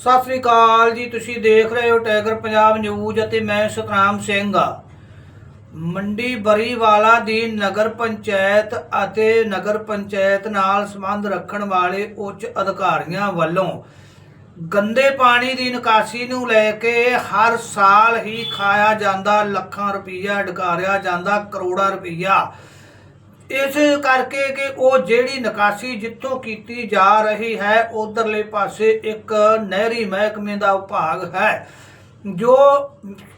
ਸਤਿ ਸ੍ਰੀ ਅਕਾਲ ਜੀ, ਤੁਸੀਂ ਦੇਖ ਰਹੇ ਹੋ ਟਾਈਗਰ ਪੰਜਾਬ ਨਿਊਜ਼ ਅਤੇ ਮੈਂ ਸਤਨਾਮ ਸਿੰਘ ਆ। ਮੰਡੀ ਬਰੀਵਾਲਾ ਦੀ ਨਗਰ ਪੰਚਾਇਤ ਅਤੇ ਨਗਰ ਪੰਚਾਇਤ ਨਾਲ ਸੰਬੰਧ ਰੱਖਣ ਵਾਲੇ ਉੱਚ ਅਧਿਕਾਰੀਆਂ ਵੱਲੋਂ ਗੰਦੇ ਪਾਣੀ ਦੀ ਨਿਕਾਸੀ ਨੂੰ ਲੈ ਕੇ ਹਰ ਸਾਲ ਹੀ ਖਾਇਆ ਜਾਂਦਾ, ਲੱਖਾਂ ਰੁਪਈਆ, ਡਕਾਰਿਆ ਜਾਂਦਾ, ਕਰੋੜਾਂ ਰੁਪਈਆ। ਇਸ ਕਰਕੇ ਕਿ ਉਹ ਜਿਹੜੀ ਨਿਕਾਸੀ ਜਿੱਥੋਂ ਕੀਤੀ ਜਾ ਰਹੀ ਹੈ, ਉਧਰਲੇ ਪਾਸੇ ਇੱਕ ਨਹਿਰੀ ਮਹਿਕਮੇ ਦਾ ਵਿਭਾਗ ਹੈ, ਜੋ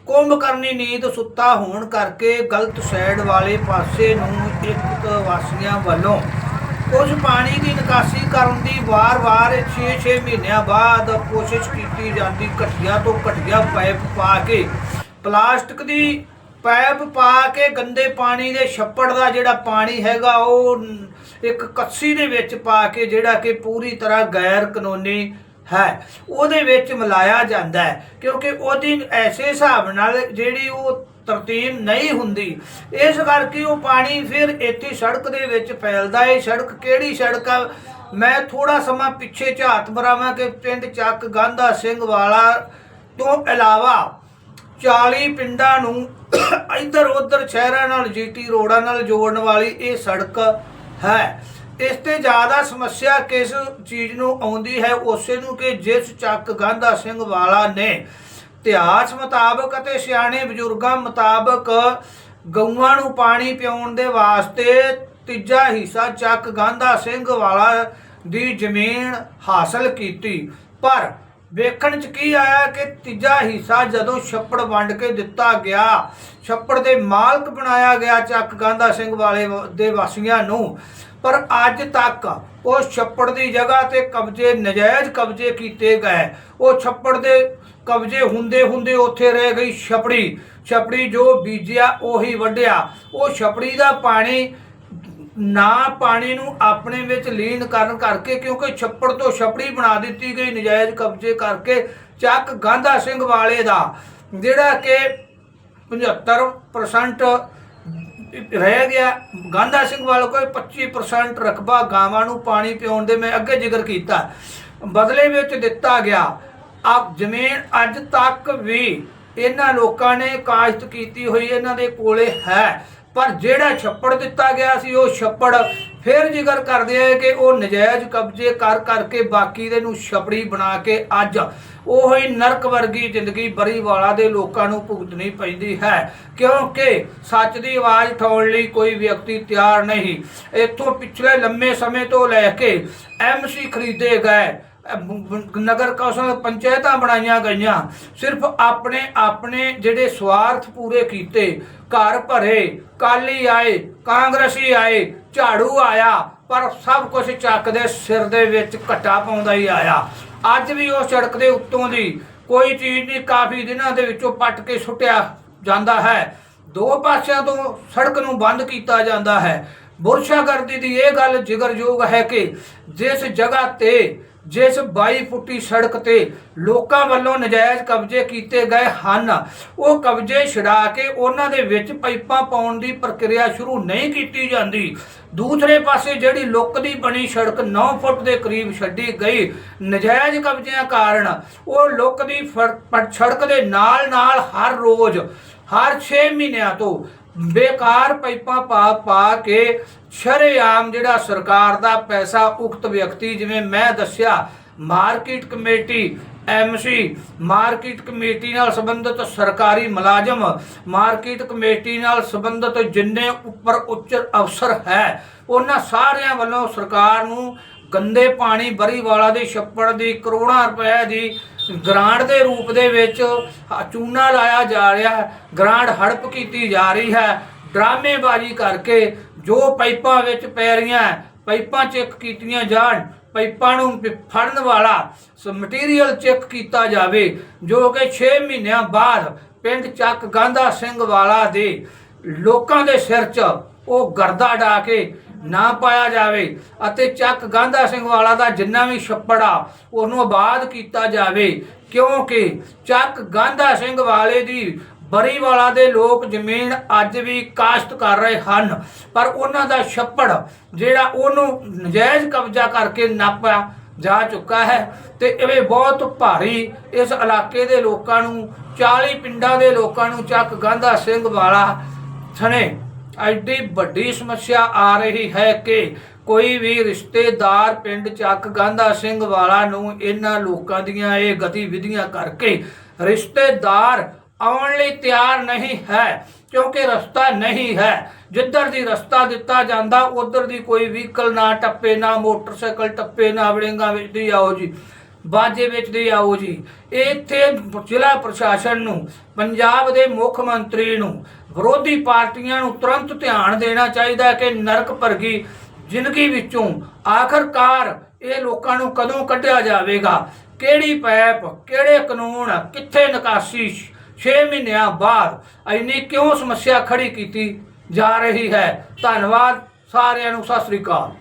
ਕੁੰਭ ਕਰਨੀ ਨੀਂਦ ਸੁੱਤਾ ਹੋਣ ਕਰਕੇ ਗਲਤ ਸਾਈਡ ਵਾਲੇ ਪਾਸੇ ਨੂੰ ਇੱਕ ਵਾਸੀਆਂ ਵੱਲੋਂ ਉਸ ਪਾਣੀ ਦੀ ਨਿਕਾਸੀ ਕਰਨ ਦੀ ਵਾਰ-ਵਾਰ 6-6 ਮਹੀਨਿਆਂ ਬਾਅਦ ਕੋਸ਼ਿਸ਼ ਕੀਤੀ ਜਾਂਦੀ, ਘਟੀਆ ਤੋਂ ਘਟੀਆ ਪਾਈਪ ਪਾ ਕੇ ਪਲਾਸਟਿਕ ਦੀ ਪਾਈਪ ਪਾ ਕੇ ਗੰਦੇ ਪਾਣੀ ਦੇ ਛੱਪੜ ਦਾ ਜਿਹੜਾ ਪਾਣੀ ਹੈਗਾ, ਉਹ ਇੱਕ ਕੱਸੀ ਦੇ ਵਿੱਚ ਪਾ ਕੇ ਜਿਹੜਾ ਕਿ ਪੂਰੀ ਤਰ੍ਹਾਂ ਗੈਰ ਕਾਨੂੰਨੀ ਹੈ, ਉਹਦੇ ਵਿੱਚ ਮਿਲਾਇਆ ਜਾਂਦਾ ਹੈ। ਕਿਉਂਕਿ ਉਹਦੀ ਐਸੇ ਹਿਸਾਬ ਨਾਲ ਜਿਹੜੀ ਉਹ ਤਰਤੀਬ ਨਹੀਂ ਹੁੰਦੀ, ਇਸ ਕਰਕੇ ਉਹ ਪਾਣੀ ਫਿਰ ਇੱਥੇ ਸੜਕ ਦੇ ਵਿੱਚ ਫੈਲਦਾ ਹੈ। ਸੜਕ ਕਿਹੜੀ ਸੜਕ ਆ? ਮੈਂ ਥੋੜਾ ਸਮਾਂ ਪਿੱਛੇ ਝਾਤ ਮਰਾਵਾਂ ਕਿ ਪਿੰਡ ਚੱਕ ਗਾਂਧਾ ਸਿੰਘ ਵਾਲਾ ਤੋਂ ਇਲਾਵਾ 40 ਪਿੰਡਾਂ ਨੂੰ ਇੱਧਰ ਉੱਧਰ ਸ਼ਹਿਰਾਂ ਨਾਲ ਜੀਟੀ ਰੋਡਾਂ ਨਾਲ ਜੋੜਨ ਵਾਲੀ ਇਹ ਸੜਕ ਹੈ। ਇਸ ਤੇ ਜ਼ਿਆਦਾ ਸਮੱਸਿਆ ਕਿਸ ਚੀਜ਼ ਨੂੰ ਆਉਂਦੀ ਹੈ, ਉਸੇ ਨੂੰ ਕਿ ਜਿਸ ਚੱਕ ਗਾਂਧਾ ਸਿੰਘ ਵਾਲਾ ਨੇ ਇਤਿਹਾਸ ਮੁਤਾਬਕ ਅਤੇ ਸਿਆਣੇ ਬਜ਼ੁਰਗਾਂ ਮੁਤਾਬਕ ਗਊਆਂ ਨੂੰ ਪਾਣੀ ਪਿਆਉਣ ਦੇ ਵਾਸਤੇ ਤੀਜਾ ਹਿੱਸਾ ਚੱਕ ਗਾਂਧਾ ਸਿੰਘ ਵਾਲਾ ਦੀ ਜ਼ਮੀਨ ਹਾਸਲ ਕੀਤੀ। ਪਰ ਵੇਖਣ ਚ ਕੀ ਆਇਆ ਕਿ ਤੀਜਾ ਹਿੱਸਾ ਜਦੋਂ ਛੱਪੜ ਵੰਡ ਕੇ ਦਿੱਤਾ ਗਿਆ, ਛੱਪੜ ਦੇ ਮਾਲਕ ਬਣਾਇਆ ਗਿਆ ਚੱਕ ਗਾਂਧਾ ਸਿੰਘ ਵਾਲੇ ਵ- ਦੇ ਵਾਸੀਆਂ ਨੂੰ। ਪਰ ਅੱਜ ਤੱਕ ਉਹ ਛੱਪੜ ਦੀ ਜਗ੍ਹਾ ਤੇ ਕਬਜ਼ੇ, ਨਜਾਇਜ਼ ਕਬਜ਼ੇ ਕੀਤੇ ਗਏ। ਉਹ ਛੱਪੜ ਦੇ ਕਬਜ਼ੇ ਹੁੰਦੇ ਹੁੰਦੇ ਉੱਥੇ ਰਹਿ ਗਈ ਛਪੜੀ। ਛਪੜੀ ਜੋ ਬੀਜਿਆ, ਉਹੀ ਵੱਢਿਆ। ਉਹ ਛਪੜੀ ਦਾ ਪਾਣੀ ਨਾ ਪਾਣੀ ਨੂੰ ਆਪਣੇ ਵਿੱਚ ਲੀਨ ਕਰਨ ਕਰਕੇ, ਕਿਉਂਕਿ ਛੱਪੜ ਤੋਂ ਛਪੜੀ ਬਣਾ ਦਿੱਤੀ ਗਈ, ਨਜਾਇਜ਼ ਕਬਜ਼ੇ ਕਰਕੇ ਚੱਕ ਗਾਂਧਾ ਸਿੰਘ ਵਾਲੇ ਦਾ, ਜਿਹੜਾ ਕਿ 75% ਰਹਿ ਗਿਆ। ਗਾਂਧਾ ਸਿੰਘ ਵਾਲੇ ਕੋਲ 25% ਰਕਬਾ ਗਾਵਾਂ ਨੂੰ ਪਾਣੀ ਪਿਉਣ ਦੇ ਮੈਂ ਅੱਗੇ ਜ਼ਿਕਰ ਕੀਤਾ। ਬਦਲੇ ਵਿੱਚ ਦਿੱਤਾ ਗਿਆ। ਆ ਜ਼ਮੀਨ ਅੱਜ ਤੱਕ ਵੀ ਇਹਨਾਂ ਲੋਕਾਂ ਨੇ ਕਾਸ਼ਤ ਕੀਤੀ ਹੋਈ, ਇਹਨਾਂ ਦੇ ਕੋਲੇ ਹੈ। ਪਰ ਜਿਹੜਾ ਛੱਪੜ ਦਿੱਤਾ ਗਿਆ ਸੀ ਉਹ ਛੱਪੜ ਫਿਰ ਜ਼ਿਕਰ ਕਰਦੇ ਆ ਕਿ ਉਹ ਨਜਾਇਜ਼ ਕਬਜ਼ੇ ਕਰ ਕਰਕੇ ਬਾਕੀ ਦੇ ਨੂੰ ਛਪੜੀ ਬਣਾ ਕੇ ਅੱਜ ਉਹ ਹੀ ਨਰਕ ਵਰਗੀ ਜ਼ਿੰਦਗੀ ਬਰੀ ਵਾਲਾ ਦੇ ਲੋਕਾਂ ਨੂੰ ਭੁਗਤਣੀ ਪੈਂਦੀ ਹੈ। ਕਿਉਂਕਿ ਸੱਚ ਦੀ ਆਵਾਜ਼ ਉਠਾਉਣ ਲਈ ਕੋਈ ਵਿਅਕਤੀ ਤਿਆਰ ਨਹੀਂ। ਇੱਥੋਂ ਪਿਛਲੇ ਲੰਮੇ ਸਮੇਂ ਤੋਂ ਲੈ ਕੇ ਐਮਸੀ ਖਰੀਦੇ ਗਏ। ਨਗਰ ਕੌਂਸਲ ਪੰਚਾਇਤਾਂ ਬਣਾਈਆਂ ਗਈਆਂ। ਸਿਰਫ ਆਪਣੇ ਆਪਣੇ ਜਿਹੜੇ ਸਵਾਰਥ ਪੂਰੇ ਕੀਤੇ, ਘਰ ਭਰੇ, ਕਾਲੀ ਆਏ, ਕਾਂਗਰਸੀ ਆਏ, ਝਾੜੂ ਆਇਆ, ਪਰ ਸਭ ਕੁਝ ਚੱਕ ਦੇ ਸਿਰ ਦੇ ਵਿੱਚ ਘਟਾ ਪਾਉਂਦਾ ਹੀ ਆਇਆ। ਅੱਜ ਵੀ ਉਹ ਸੜਕ ਦੇ ਉੱਤੋਂ ਦੀ ਕੋਈ ਚੀਜ਼ ਨਹੀਂ, ਕਾਫੀ ਦਿਨਾਂ ਦੇ ਵਿੱਚੋਂ ਪੱਟ ਕੇ ਸੁੱਟਿਆ ਜਾਂਦਾ ਹੈ। ਦੋ ਪਾਸਿਆਂ ਤੋਂ ਸੜਕ ਨੂੰ ਬੰਦ ਕੀਤਾ ਜਾਂਦਾ ਹੈ। ਬੁਰਸ਼ਾਗਰਦੀ ਦੀ ਇਹ ਗੱਲ ਜਿਗਰਯੋਗ ਹੈ ਕਿ ਜਿਸ ਜਗ੍ਹਾ ਤੇ ਜਿਸ 22 ਫੁੱਟੀ ਸੜਕ ਤੇ ਲੋਕਾਂ ਵੱਲੋਂ ਨਜਾਇਜ਼ ਕਬਜ਼ੇ ਕੀਤੇ ਗਏ ਹਨ, ਉਹ ਕਬਜ਼ੇ ਛਡਾ ਕੇ ਉਹਨਾਂ ਦੇ ਵਿੱਚ ਪਾਈਪਾਂ ਪਾਉਣ ਦੀ ਪ੍ਰਕਿਰਿਆ ਸ਼ੁਰੂ ਨਹੀਂ ਕੀਤੀ ਜਾਂਦੀ। ਦੂਸਰੇ ਪਾਸੇ ਜਿਹੜੀ ਲੁੱਕ ਦੀ ਬਣੀ ਸੜਕ 9 ਫੁੱਟ ਦੇ ਕਰੀਬ ਛੱਡੀ ਗਈ ਨਜਾਇਜ਼ ਕਬਜ਼ਿਆਂ ਕਾਰਨ, ਉਹ ਲੁੱਕ ਦੀ ਫੜ- ਸੜਕ ਦੇ ਨਾਲ ਨਾਲ ਹਰ ਰੋਜ਼, ਹਰ 6 ਮਹੀਨਿਆਂ ਤੋਂ ਬੇਕਾਰ ਪਾਈਪਾਂ ਪਾ ਪਾ ਕੇ ਸ਼ਰੇਆਮ ਜਿਹੜਾ ਸਰਕਾਰ ਦਾ ਪੈਸਾ ਉਕਤ ਵਿਅਕਤੀ, ਜਿਵੇਂ ਮੈਂ ਦੱਸਿਆ, market committee MC market committee ਨਾਲ ਸੰਬੰਧਿਤ ਸਰਕਾਰੀ ਮੁਲਾਜ਼ਮ, ਮਾਰਕੀਟ ਕਮੇਟੀ ਨਾਲ ਸੰਬੰਧਿਤ ਜਿੰਨੇ ਉੱਪਰ ਉੱਚ ਅਫਸਰ ਹੈ, ਉਹਨਾਂ ਸਾਰਿਆਂ ਵੱਲੋਂ ਸਰਕਾਰ ਨੂੰ ਗੰਦੇ ਪਾਣੀ ਬਰੀਵਾਲਾ ਦੇ ਛੱਪੜ ਦੀ ਕਰੋੜਾਂ ਰੁਪਏ ਦੀ ਗ੍ਰਾਂਟ ਦੇ ਰੂਪ ਦੇ ਵਿੱਚ ਚੂਨਾ ਲਾਇਆ ਜਾ ਰਿਹਾ ਹੈ। ਗ੍ਰਾਂਟ ਹੜਪ ਕੀਤੀ ਜਾ ਰਹੀ ਹੈ। ਡਰਾਮੇਬਾਜ਼ੀ ਕਰਕੇ ਜੋ ਪਾਈਪਾਂ ਵਿੱਚ ਪੈ ਰਹੀਆਂ ਪਾਈਪਾਂ ਚੈੱਕ ਕੀਤੀਆਂ ਜਾਣ, ਪਾਈਪਾਂ ਨੂੰ ਫੜਨ ਵਾਲਾ ਮਟੀਰੀਅਲ ਚੈੱਕ ਕੀਤਾ ਜਾਵੇ, ਜੋ ਕਿ 6 ਮਹੀਨਿਆਂ ਬਾਅਦ ਪਿੰਡ ਚੱਕ ਗਾਂਧਾ ਸਿੰਘ ਵਾਲਾ ਦੇ ਲੋਕਾਂ ਦੇ ਸਿਰ 'ਚ ਉਹ ਗਰਦਾ ਡਾ ਕੇ ਨਾ ਪਾਇਆ ਜਾਵੇ ਅਤੇ ਚੱਕ ਗਾਂਧਾ ਸਿੰਘ ਵਾਲਾ ਦਾ ਜਿੰਨਾ ਵੀ ਛੱਪੜ ਆ ਉਹਨੂੰ ਆਬਾਦ ਕੀਤਾ ਜਾਵੇ, ਕਿਉਂਕਿ ਚੱਕ ਗਾਂਧਾ ਸਿੰਘ ਵਾਲੇ ਦੀ ਬਰੀਵਾਲਾ ਦੇ ਲੋਕ ਜ਼ਮੀਨ ਅੱਜ ਵੀ ਕਾਸ਼ਤ ਕਰ ਰਹੇ ਹਨ। ਪਰ ਉਹਨਾਂ ਦਾ ਛੱਪੜ ਜਿਹੜਾ ਉਹਨੂੰ ਨਜਾਇਜ਼ ਕਬਜ਼ਾ ਕਰਕੇ ਨਾਪਿਆ ਜਾ ਚੁੱਕਾ ਹੈ ਤੇ ਇਹ ਬਹੁਤ ਭਾਰੀ ਇਸ ਇਲਾਕੇ ਦੇ ਲੋਕਾਂ ਨੂੰ 40 ਪਿੰਡਾਂ ਦੇ ਲੋਕਾਂ ਨੂੰ ਚੱਕ ਗਾਂਧਾ ਸਿੰਘ ਵਾਲਾ ਥਣੇ ਐਡੀ ਵੱਡੀ ਸਮੱਸਿਆ ਆ ਰਹੀ ਹੈ ਕਿ ਕੋਈ ਵੀ ਰਿਸ਼ਤੇਦਾਰ ਪਿੰਡ ਚੱਕ ਗਾਂਧਾ ਸਿੰਘ ਵਾਲਾ ਨੂੰ ਇਹਨਾਂ ਲੋਕਾਂ ਦੀਆਂ ਇਹ ਗਤੀਵਿਧੀਆਂ ਕਰਕੇ ਰਿਸ਼ਤੇਦਾਰ ਆਉਣ ਲਈ ਤਿਆਰ ਨਹੀਂ ਹੈ, ਕਿਉਂਕਿ ਰਸਤਾ ਨਹੀਂ ਹੈ। ਜਿੱਧਰ ਦੀ ਰਸਤਾ ਦਿੱਤਾ ਜਾਂਦਾ, ਉਧਰ ਦੀ ਕੋਈ ਵਹੀਕਲ ਨਾ ਟੱਪੇ, ਨਾ ਮੋਟਰਸਾਈਕਲ ਟੱਪੇ, ਨਾ ਵੜਿੰਗਾ ਵਿੱਚ ਦੀ। ਆਓ ਜੀ ਬਾਜੇ ਵੇਚਦੇ ਆਓ ਜੀ। ਇੱਥੇ ਜ਼ਿਲ੍ਹਾ ਪ੍ਰਸ਼ਾਸਨ ਨੂੰ, ਪੰਜਾਬ ਦੇ ਮੁੱਖ ਮੰਤਰੀ ਨੂੰ, ਵਿਰੋਧੀ ਪਾਰਟੀਆਂ ਨੂੰ ਤੁਰੰਤ ਧਿਆਨ ਦੇਣਾ ਚਾਹੀਦਾ ਹੈ ਕਿ ਨਰਕ ਭਰਗੀ ਜ਼ਿੰਦਗੀ ਵਿੱਚੋਂ ਆਖਰਕਾਰ ਇਹ ਲੋਕਾਂ ਨੂੰ ਕਦੋਂ ਕੱਢਿਆ ਜਾਵੇਗਾ? ਕਿਹੜੀ ਪੈਪ, ਕਿਹੜੇ ਕਾਨੂੰਨ, ਕਿੱਥੇ ਨਿਕਾਸੀ? 6 ਮਹੀਨਿਆਂ ਬਾਅਦ ਇੰਨੀ ਕਿਉਂ ਸਮੱਸਿਆ ਖੜੀ ਕੀਤੀ ਜਾ ਰਹੀ ਹੈ? ਧੰਨਵਾਦ ਸਾਰਿਆਂ ਨੂੰ, ਸਤਿ ਸ੍ਰੀ ਅਕਾਲ।